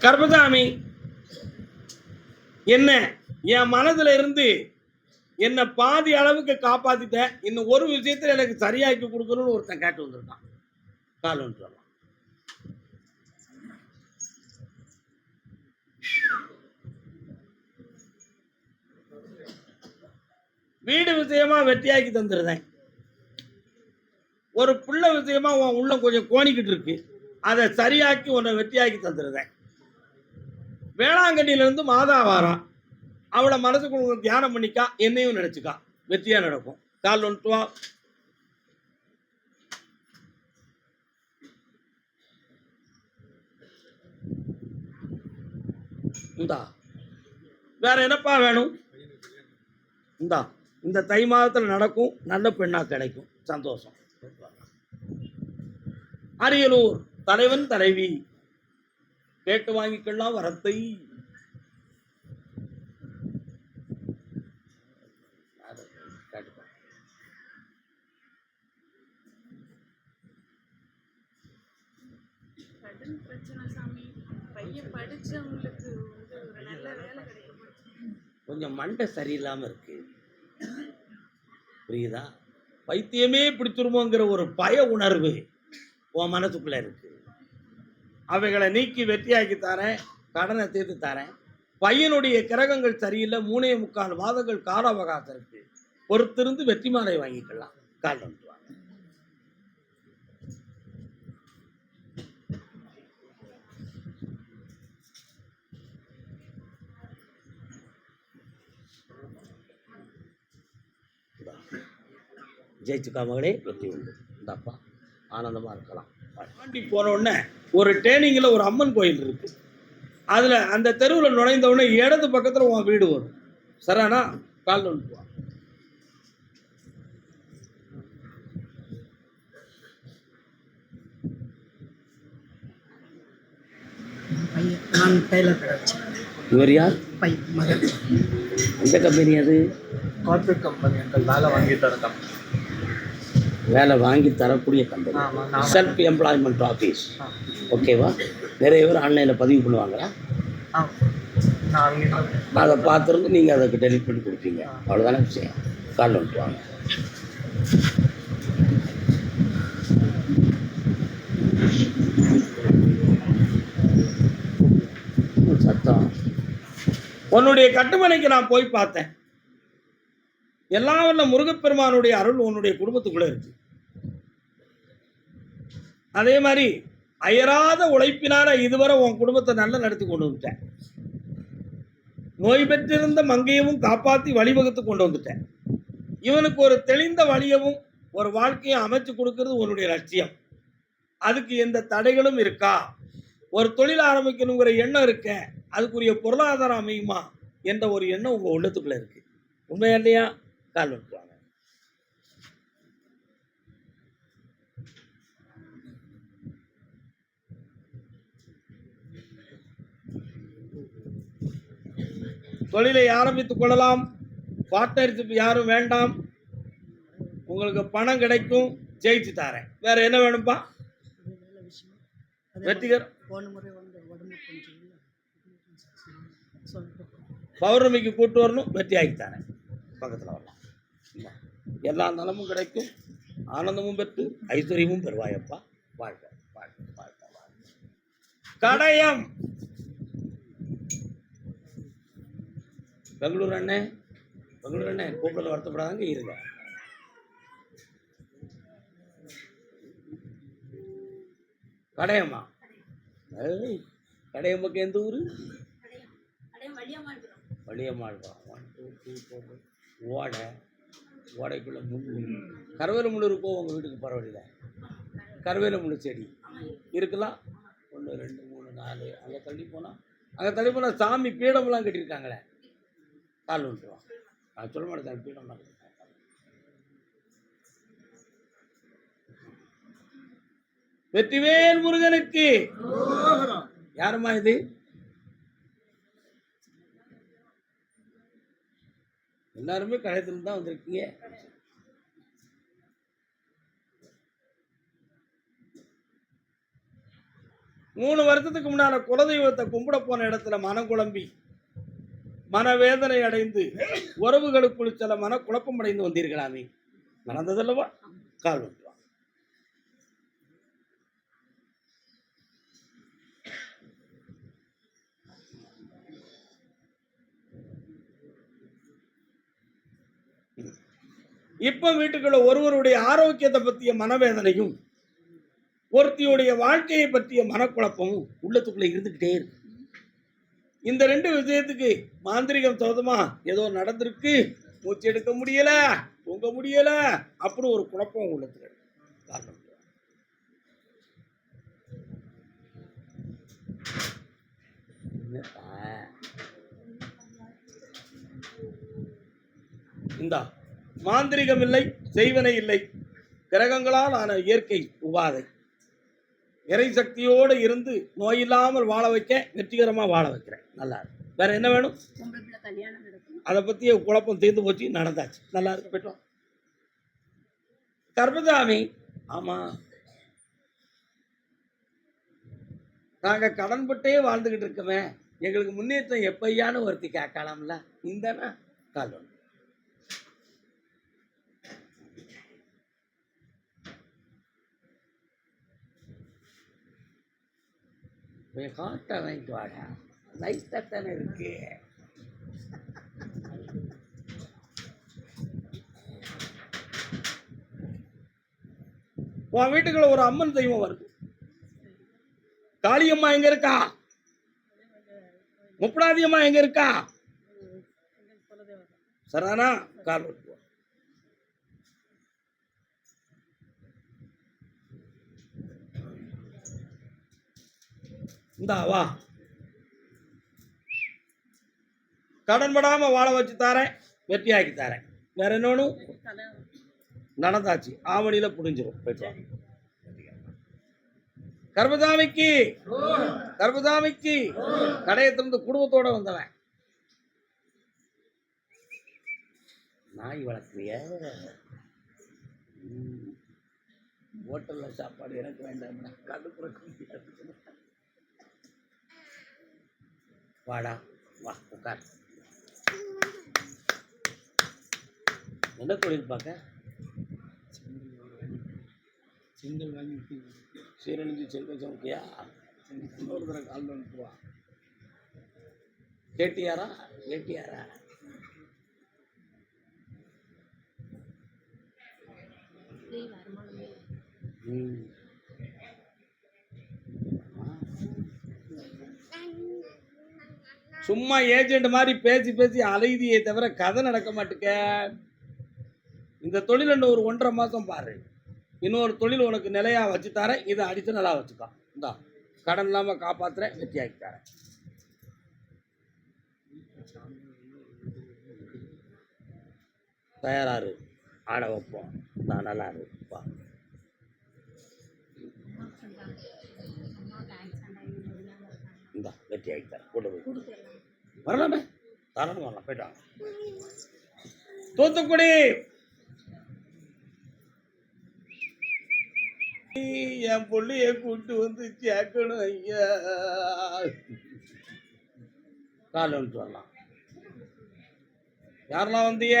கர்மசாமி என்ன என் மனதுல இருந்து என்னை பாதி அளவுக்கு காப்பாத்திட்ட இன்னும் ஒரு விஷயத்துல எனக்கு சரியாக்கி கொடுக்கணும்னு ஒருத்தன் கேட்டு வந்திருக்கான். கால் ஒன்று வீடு விஷயமா வெட்டியாக்கி தந்துருந்தேன் ஒரு புள்ள விஷயமா உன் உள்ள கொஞ்சம் கோணிக்கிட்டு இருக்கு. அதை சரியாக்கி உன்னை வெட்டியாக்கி தந்துருந்தேன் வேளாங்கண்ணியிலேருந்து மாதா வாரான். அவளை மனசுக்குள்ள தியானம் பண்ணிக்கா என்னையும் நினச்சிக்கா. வெற்றியாக நடக்கும். கால் ஒன்றுவா இந்தா. வேற என்னப்பா வேணும்? இந்தா. இந்த தை மாதத்தில் நடக்கும் நல்ல பெண்ணாக கிடைக்கும். சந்தோஷம். அரியலூர் தலைவன் தலைவி. கேட்டு வாங்கிக்கலாம் வரத்தை. கொஞ்சம் மண்டை சரியில்லாம இருக்கு. புரியுதா? பைத்தியமே பிடிச்சிருமோங்கிற ஒரு பய உணர்வு உன் மனசுக்குள்ள இருக்கு. அவைகளை நீக்கி வெற்றியாக்கி தரேன் கடனை தீர்த்து தரேன். பையனுடைய கிரகங்கள் சரியில்லை மூணே முக்கால் மாதங்கள் கால அவகாசம் இருக்கு. பொறுத்திருந்து வெற்றி மாலை வாங்கிக்கலாம். கால் வந்து ஜெயிச்சுக்காமகளே வெற்றி உண்டு. இந்தாப்பா ஆனந்தமாக இருக்கலாம். தாண்டி போன உடனே ஒரு டேனிங்கில் ஒரு அம்மன் கோயில் இருக்கு. அதில் அந்த தெருவில் நுழைந்த உடனே இடது பக்கத்தில் உன் வீடு வரும். சரானா கால் வச்சேன். இவர் யார்? எந்த கம்பெனி அது? கார்பரேட் கம்பெனி அங்கிள் வேலை வாங்கி தர கம்பெனி வேலை வாங்கி தரக்கூடிய கம்பெனி செல்ஃப் எம்ப்ளாய்மெண்ட் ஆஃபீஸ். ஓகேவா நிறைய பேர் ஆன்லைனில் பதிவு பண்ணுவாங்களா? அதை பார்த்துருந்து நீங்கள் அதுக்கு டெலிட் பண்ணி கொடுப்பீங்க. அவ்வளோதானே விஷயம். கால் வந்துட்டு வாங்க. சத்தம். உன்னுடைய கட்டுமனைக்கு நான் போய் பார்த்தேன். எல்லாம் வல்ல முருகப்பெருமானுடைய அருள் உன்னுடைய குடும்பத்துக்குள்ள இருக்கு. அதே மாதிரி அயராத உழைப்பினால இதுவரை உன் குடும்பத்தை நல்லா நடத்தி கொண்டு வந்துட்டேன். நோய் பெற்றிருந்த மங்கையவும் காப்பாற்றி வழிவகுத்து கொண்டு வந்துட்டேன். இவனுக்கு ஒரு தெளிந்த வழியவும் ஒரு வாழ்க்கையை அமைச்சு கொடுக்கறது உன்னுடைய லட்சியம். அதுக்கு எந்த தடைகளும் இருக்கா? ஒரு தொழில் ஆரம்பிக்கணுங்கிற எண்ணம் இருக்க அதுக்குரிய பொருளாதாரம் அமையுமா என்ற ஒரு எண்ணம் உங்கள் உள்ளத்துக்குள்ளே இருக்குது உண்மையா இல்லையா? கால் வந்துவாங்க தொழிலை ஆரம்பித்துக் கொள்ளலாம். பார்ட்னர்ஷிப் யாரும் வேண்டாம். உங்களுக்கு பணம் கிடைக்கும். ஜெயிச்சு தரேன். வேற என்ன வேணும்பா? அது வேலை விஷயம் அதே வெற்றிகர் பௌர்ணமிக்கு கூட்டு வரணும். வெற்றி ஆக்கி தரேன். பக்கத்தில் வரலாம். எல்லா நலமும் கிடைக்கும். ஆனந்தமும் பெற்று ஐஸ்வர்யமும் பெறுவாயப்பா. வாழ்க வாழ்க வாழ்க வாழ்க. கடையம். பெங்களூர் அண்ணே பெங்களூர் அண்ணே கூப்பிடல வருத்தப்படாதாங்க இருங்க. கடையம்மா. கடையம்மாக்கு எந்த ஊர்? வழியம்மாள்பா ஒன் டூ த்ரீ ஃபோர் ஓடை ஓடைக்குள்ள முள் கருவேலமுள்ளு இருக்கோ உங்கள் வீட்டுக்கு பரவாயில்ல கருவேலமுள்ளு செடி. இருக்கலாம் ஒன்று ரெண்டு மூணு நாலு. அங்கே தள்ளி போனால் அங்கே தள்ளி போனால் சாமி பீடமெல்லாம் கட்டியிருக்காங்களே. கால் விட்டுருவான் நான் சொல்ல மாட்டேன் பீடம்லாம் கட்டியிருக்காங்க வெற்றிவேல் முருகனுக்கு. யாரும்மா இது? எல்லாருமே கழகத்துல தான் வந்திருக்கீங்க. மூணு வருஷத்துக்கு முன்னால குலதெய்வத்தை கும்பிட போன இடத்துல மனம் குழம்பி மனவேதனை அடைந்து உறவுகளுக்குள் சில மன குழப்பம் அடைந்து வந்தீர்களாமே? நடந்ததல்லவா கால் இப்போ இப்ப வீட்டுக்குள்ள ஒருவருடைய ஆரோக்கியத்தை பற்றிய மனவேதனையும் ஒருத்தியுடைய வாழ்க்கையை பற்றிய மனக்குழப்பமும் உள்ளத்துக்குள்ள இருந்துகிட்டே இருக்கு. இந்த ரெண்டு விஷயத்துக்கு மாந்திரிகம் சோதமா ஏதோ நடந்திருக்கு. மூச்சு எடுக்க முடியல தூங்க முடியல அப்படி ஒரு குழப்பம் உள்ளது காரணம் இந்தா மாந்திரிகம் இல்லை செய்வனை இல்லை. கிரகங்களால் ஆன இயற்கை உபாதை. இறை சக்தியோடு இருந்து நோயில்லாமல் வாழ வைக்க வெற்றிகரமா வாழ வைக்கிறேன். நல்லா இருக்கு. வேற என்ன வேணும்? அதை பற்றிய குழப்பம் தீர்ந்து போச்சு நடந்தாச்சு. நல்லா இருக்கு. போயிட்டோம் கர்மசாமி ஆமா. நாங்க கடன்பட்டே வாழ்ந்துகிட்டு இருக்கோமே. எங்களுக்கு முன்னேற்றம் எப்பயான்னு ஒருத்தி கேட்கலாம்ல. இந்தனா கால் ஒன்று போய் இருக்கு உன் வீட்டுக்குள்ள ஒரு அம்மன் தெய்வம் வருது. காளியம்மா எங்க இருக்கா? முப்படாதி அம்மா எங்க இருக்கா? சரானா கால் இந்தா வா கடன் படாமல் வாழ வச்சு தாரேன் வெட்டியாக்கி தரேன். வேற என்னன்னு? நடந்தாச்சு. ஆவணியில புடிஞ்சிரும். போயிட்டு கர்பதாமிக்கு கர்பதாமிக்கு கடையை திறந்து குடும்பத்தோட வந்தவன். நாய் வளர்க்குறிய. ஹோட்டல்ல சாப்பாடு எனக்கு வேண்டாம் கடுப்புறக்க முடியாது வாடா வா உட்கார். என்ன தொழில் பார்க்க? செங்கல் வாங்கி சீரழிஞ்சு செல்வ சௌக்கியா இன்னொரு தடவை கால் வந்துட்டுவா கேட்டியாரா? கேட்டியாரா? ம். சும்மா ஏஜென்ட் மாதிரி பேசி பேசி அலைதியே தவிர கதை நடக்க மாட்டுக்க. இந்த தொழில் என்ன ஒரு ஒன்றரை மாதம் பாரு. இன்னொரு தொழில் உனக்கு நிலையாக வச்சு தரேன். இதை அடித்து நல்லா வச்சுக்கலாம் இந்தா கடன் இல்லாமல் காப்பாற்றுறேன் வெற்றியாக்கி தரேன். தயாராரு ஆட வைப்போம். நான் நல்லா இருப்பா இந்தா வெற்றியாக்கி தரேன் கொண்டு போய். வரலாமே? தாராளம் வரலாம் போயிட்டாங்க தூத்துக்குடி! என் பிள்ளைய கூட்டு வந்து சேர்க்கணும் ஐயா. கால் வந்துட்டு வரலாம். யாரெல்லாம் வந்தீங்க?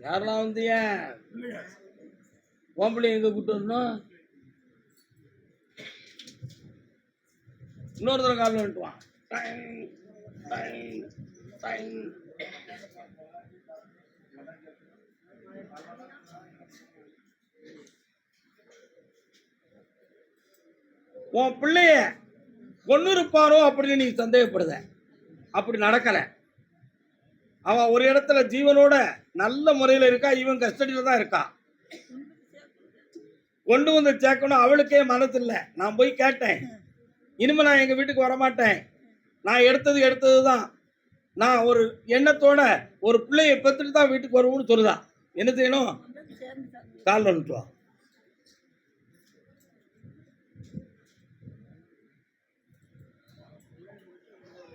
யாரெல்லாம் வந்தீங்க? பிள்ளைய எங்க கூட்டு வரணும்? இன்னொரு தடவை கால் விட்டுவான் உன் பிள்ளைய கொண்டு இருப்பாரோ அப்படின்னு நீ சந்தேகப்படுத. அப்படி நடக்கலை. அவன் ஒரு இடத்துல ஜீவனோட நல்ல முறையில் இருக்கா? இவன் கஸ்டடியில் தான் இருக்கா? கொண்டு வந்து சேர்க்கணும். அவளுக்கே மனசு இல்லை நான் போய் கேட்டேன். இனிமே நான் எங்க வீட்டுக்கு வரமாட்டேன். நான் எடுத்தது எடுத்தது தான் நான் ஒரு எண்ணத்தோட ஒரு பிள்ளைய பெற்றுட்டு தான் வீட்டுக்கு வருவோம்னு சொல்லுதா. என்ன செய்யணும்? கால் வந்துட்டு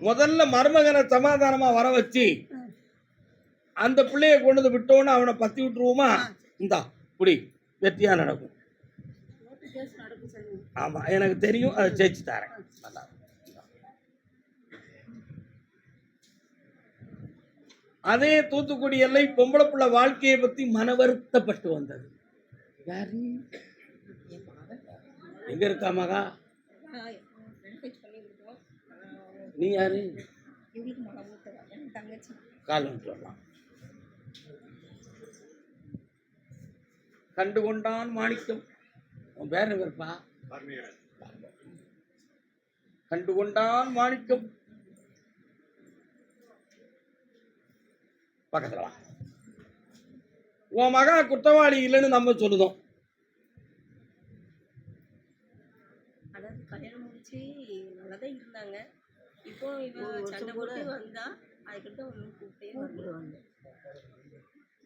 முதல்ல மருமகனை சமாதானமா வர வச்சு அந்த பிள்ளைய கொண்டு விட்டோன்னு அவனை பத்தி விட்டுருவோமா? இந்தா புடி. வெற்றியா நடக்கும். ஆமாம் எனக்கு தெரியும் அதை ஜெயிச்சு தரேன். நல்லா அதே தூத்துக்குடி எல்லை பொம்பளை பிள்ளை வாழ்க்கையை பற்றி மன வருத்தப்பட்டு வந்தது. யாரு? எங்க இருக்கா மகா? நீ யாரு? கால் வந்துட்டு கண்டு கொண்டான் மாணிக்கம். உன் பேர் இருப்பா கண்டு கொண்டான் மாணிக்கம். பக்கத்துல உன் மகா குற்றவாளி இல்லைன்னு நம்ம சொல்லுதோம். அதாவது கல்யாணம் முடிச்சு நல்லா தான் இருந்தாங்க. இப்போ இவன் சண்டை போட்டு வந்தா அதுக்கிட்ட ஒன்றும் கூப்பிட்டே வருவாங்க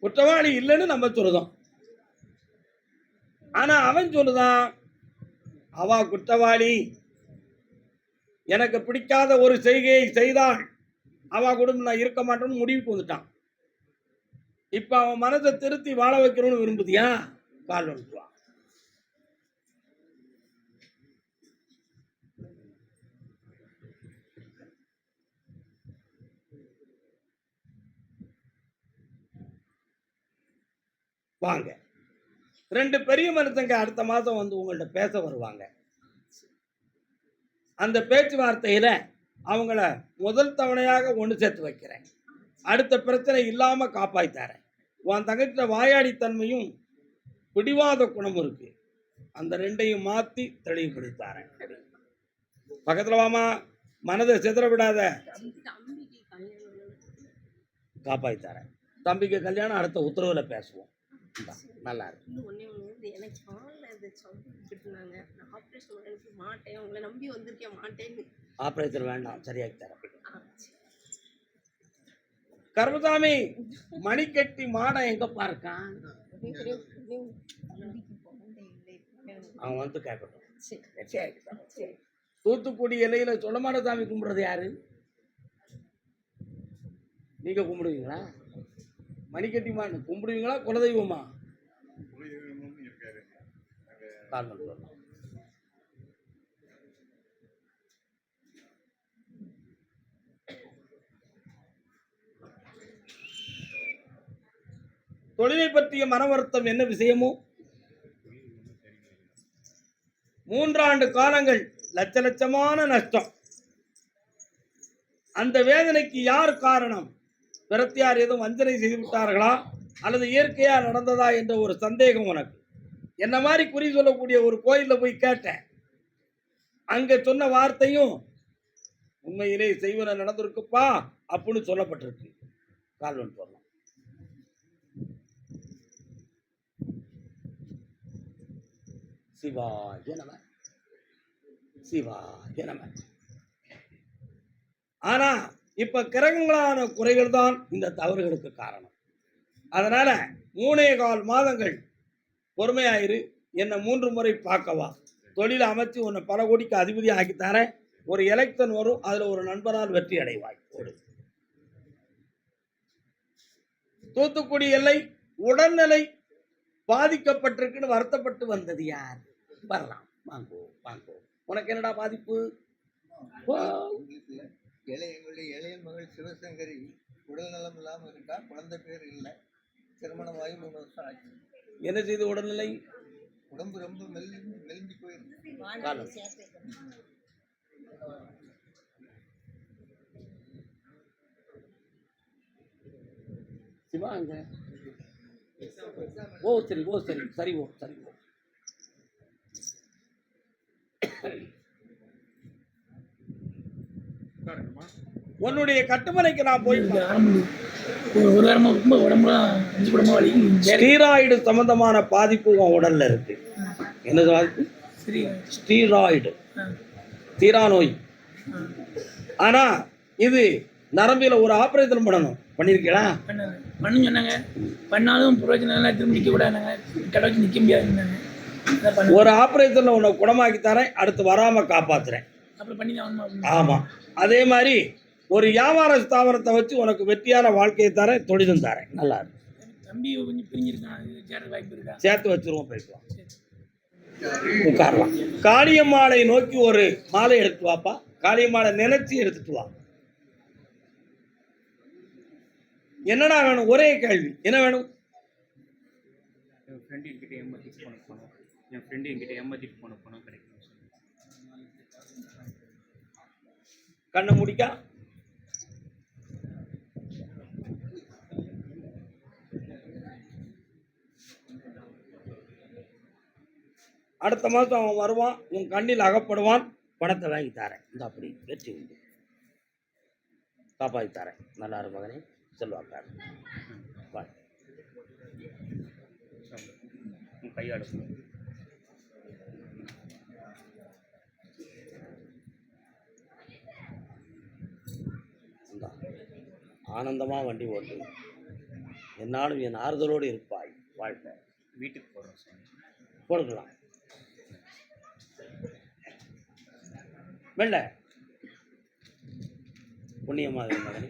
குற்றவாளி இல்லைன்னு நம்ம சொல்லுதோம். ஆனா அவன் சொல்லுதான் அவா குற்றவாளி. எனக்கு பிடிக்காத ஒரு செய்கையை செய்தால் அவா குடும்பம் நான் இருக்க மாட்டேன்னு முடிவுக்கு வந்துட்டான். இப்போ அவன் மனதை திருத்தி வாழ வைக்கணும்னு விரும்புதியா? கால் வந்துடுவான் வாங்க. ரெண்டு பெரிய மனுஷங்க அடுத்த மாதம் வந்து உங்கள்ட்ட பேச வருவாங்க. அந்த பேச்சுவார்த்தையில் அவங்கள முதல் தவணையாக ஒன்று சேர்த்து வைக்கிறேன். அடுத்த பிரச்சனை இல்லாமல் காப்பாய்த்தாரேன் உன் தங்கச்சிட்ட வாயாடித்தன்மையும் பிடிவாத குணமும் இருக்கு. அந்த ரெண்டையும் மாற்றி தெளிவுபடுத்தாரேன் பக்கத்தில் வாமா மனதை சிதற விடாத. தம்பி தம்பிக்கு கல்யாணம் தம்பிக்கு கல்யாணம் அடுத்த உத்தரவில் பேசுவோம். நல்லா இருக்கு. ஒன்றே ஒன்று வந்து எனக்கு காலில் இந்த சவுண்ட் நான் ஆப்ரேஷன் பண்ண மாட்டேன். உங்களை நம்பி வந்திருக்கேன் மாட்டேன்னு. ஆப்ரேஷன் வேண்டாம். சரியாக்கி தரேன். கருமசாமி மணிக்கட்டி மாடம் எங்க பார்க்கான் அவன் வந்து கேட்கட்டும் சரி. சரி. சரி. தூத்துக்குடி எல்லையில சொல்லமான சாமி கும்பிடுறது யாரு? நீங்க கும்பிடுவீங்களா? மணிக்கட்டி மாடன் கும்பிடுவீங்களா குலதெய்வமா? சொல்லலாம். தொழிலை பற்றிய மன வருத்தம் என்ன விஷயமோ? மூன்றாண்டு காலங்கள் லட்ச லட்சமான நஷ்டம். அந்த வேதனைக்கு யார் காரணம்? பிரத்தியார் எதுவும் வஞ்சனை செய்து விட்டார்களா? அல்லது இயற்கையாக நடந்ததா என்ற ஒரு சந்தேகம் உனக்கு. என்ன மாதிரி குறி சொல்லக்கூடிய ஒரு கோயிலில் போய் கேட்டேன். அங்கே சொன்ன வார்த்தையும் உண்மையிலே செய்வன நடந்திருக்குப்பா அப்படின்னு சொல்லப்பட்டிருக்கு. கால்வன் சொல்லலாம் சிவாய நம. சிவாய நம. ஆனா இப்ப கிரகங்களான குறைகள் தான் இந்த தவறுகளுக்கு காரணம். அதனால மூணே கால் மாதங்கள் பொறுமையாயிரு. என்னை மூன்று முறை பார்க்கவா தொழில் அமைச்சு உன்னை பல கோடிக்கு அதிபதி ஆக்கி ஒரு எலெக்ஷன் வரும் அதுல ஒரு நண்பரால் வெற்றி அடைவாய். ஓடு. தூத்துக்குடி எல்லை உடல்நிலை பாதிக்கப்பட்டிருக்குன்னு வருத்தப்பட்டு வந்தது யார்? வரலாம். வாங்கோ வாங்கோ. உனக்கு என்னடா பாதிப்பு? இளைய எங்களுடைய இளைய மகள் சிவசங்கரி உடல் நலம் இல்லாமல் இருக்கா குழந்தை பேர் இல்லை. திருமணமாகி மூணு வருஷம் ஆச்சு. என்ன செய்து உடல்நிலை? உடம்பு ரொம்ப மெல்லி மெலிஞ்சு போயிருக்கு காலம். சிவா அங்க. ஓ சரி ஓ சரி சரி ஓ சரி ஓ. உன்னுடைய கட்டுமனைக்கு நான் போய் ஒரு ஒரு வாரமா ரொம்ப உடம்புலாம் அஞ்சு குடமா வலி ஸ்டீராய்டு சம்பந்தமான பாதிப்பு உன் உடல்ல இருக்கு. என்ன பாதிப்பு? ஸ்டீராய்டு. தீரா நோய். ஆனா இது நரம்பில ஒரு ஆபரேஷன் பண்ணணும். பண்ணிருக்கீங்களா? பண்ணுன்னு சொன்னாங்க. பண்ணாலும் பிரயோஜனம் இல்லை திரும்ப நிற்க கூடாதுனாங்க கடை வச்சு நிற்க முடியாதுன்னாங்க. பண்ண ஒரு ஆபரேஷன்ல உன்னை குணமாக்கி தரேன். அடுத்து வராம காப்பாத்துறேன். அப்புறம் பண்ணி தான் வரணும் அப்படின்னு ஆமா. அதே மாதிரி ஒரு வியாபார ஸ்தாபனத்தை வச்சு உனக்கு வெற்றியான வாழ்க்கையை தரேன் தொழிலும் தரேன். நல்லா இருக்கு. தம்பி கொஞ்சம் பிரிஞ்சிருக்கான். வாய்ப்பு இருக்கா? சேர்த்து வச்சிருவோம் பேசுவோம் உட்காரலாம். காளியம்மாளை நோக்கி ஒரு மாலை எடுத்து வாப்பா. காளியம்மாளை நினைச்சு எடுத்துட்டு வா. என்னடா வேணும்? ஒரே கேள்வி. என்ன வேணும்? என் ஃப்ரெண்டு என்கிட்ட ஏமாத்திட்டு போன பணம் என் ஃப்ரெண்டு என்கிட்ட ஏமாத்திட்டு போன பணம் கிடைக்கும் கண்ணை முடிக்கா. அடுத்த மாதம் அவன் வருவான் உன் கண்ணில் அகப்படுவான். பணத்தை வாங்கி தரேன். இந்த அப்படி வெற்றி உண்டு. காப்பாற்றி தரேன். நல்லா இருக்கும் மகனே செல்வாக்கார் கையாடு ஆனந்தமாக வண்டி ஓட்டு என்னாலும் என் ஆறுதலோடு இருப்பாய் வாழ்க்கை வீட்டுக்கு போகிறோம் சாமி கொடுக்கலாம் வெள்ள புண்ணியமாக மகனே.